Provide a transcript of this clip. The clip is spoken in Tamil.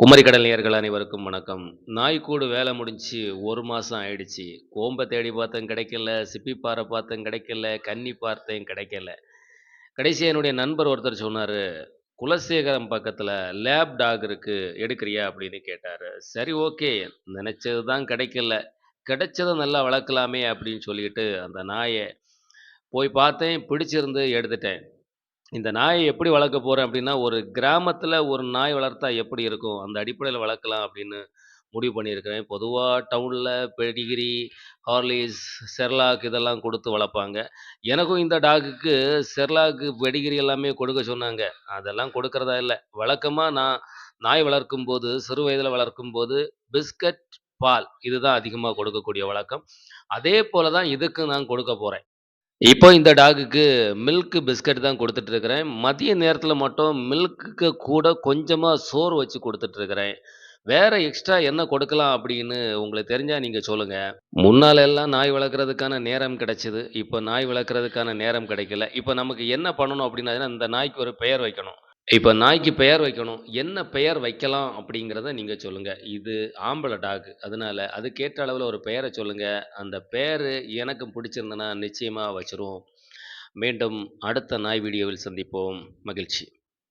குமரிக்கடல் நேயர்கள் அனைவருக்கும் வணக்கம். நாய்க்கூடு வேலை முடிஞ்சு ஒரு மாதம் ஆயிடுச்சு. கோம்பை தேடி பார்த்தேன் கிடைக்கல சிப்பிப்பாறை பார்த்தேன் கிடைக்கல கன்னி பார்த்தேன் கிடைக்கல. கடைசி என்னுடைய நண்பர் ஒருத்தர் சொன்னார் குலசேகரம் பக்கத்தில் லேப் டாக் இருக்குது எடுக்கிறியா? அப்படின்னு கேட்டார். சரி ஓகே. நினச்சது தான் கிடைக்கல. கிடைச்சதை நல்லா வளர்க்கலாமே அப்படின்னு சொல்லிட்டு அந்த நாயை போய் பார்த்தேன் பிடிச்சிருந்து எடுத்துட்டேன். இந்த நாயை எப்படி வளர்க்க போகிறேன் அப்படின்னா ஒரு கிராமத்தில் ஒரு நாய் வளர்த்தா எப்படி இருக்கும்? அந்த அடிப்படையில் வளர்க்கலாம் அப்படின்னு முடிவு பண்ணியிருக்கிறேன். பொதுவாக டவுனில் பெடிகிரி ஹார்லிஸ் செர்லாக் இதெல்லாம் கொடுத்து வளர்ப்பாங்க. எனக்கும் இந்த டாக்குக்கு செர்லாக்கு பெடிகிரி எல்லாமே கொடுக்க சொன்னாங்க. அதெல்லாம் கொடுக்கறதா இல்லை. வழக்கமாக நான் நாய் வளர்க்கும் போது சிறு வயதில் வளர்க்கும் போது பிஸ்கட் பால் இதுதான் அதிகமாக கொடுக்கக்கூடிய வழக்கம். அதே போல தான் இதுக்கு நான் கொடுக்க போகிறேன் இப்போ இந்த டாகுக்கு மில்க் பிஸ்கட் தான் கொடுத்துட்டு இருக்கிறேன் மதிய நேரத்தில் மட்டும் மில்க்குக்கு கூட கொஞ்சமாக சோறு வச்சு கொடுத்துட்டு இருக்கிறேன் வேற எக்ஸ்ட்ரா என்ன கொடுக்கலாம் அப்படின்னு உங்களுக்கு தெரிஞ்சால் நீங்கள் சொல்லுங்கள் முன்னால் எல்லாம் நாய் வளர்க்குறதுக்கான நேரம் கிடைச்சிது. இப்போ நாய் வளர்க்குறதுக்கான நேரம் கிடைக்கல. இப்போ நமக்கு என்ன பண்ணணும் அப்படின்னா இந்த நாய்க்கு ஒரு பெயர் வைக்கணும். இப்போ நாய்க்கு பெயர் வைக்கணும். என்ன பெயர் வைக்கலாம் அப்படிங்கிறத நீங்க சொல்லுங்க. இது ஆம்பளை டாக் அதனால அதுக்கேற்ற அளவில் ஒரு பெயரை சொல்லுங்க. அந்த பெயர் எனக்கு பிடிச்சிருந்தனா நிச்சயமா வச்சிருவோம். மீண்டும் அடுத்த நாய் வீடியோவில் சந்திப்போம். மகிழ்ச்சி.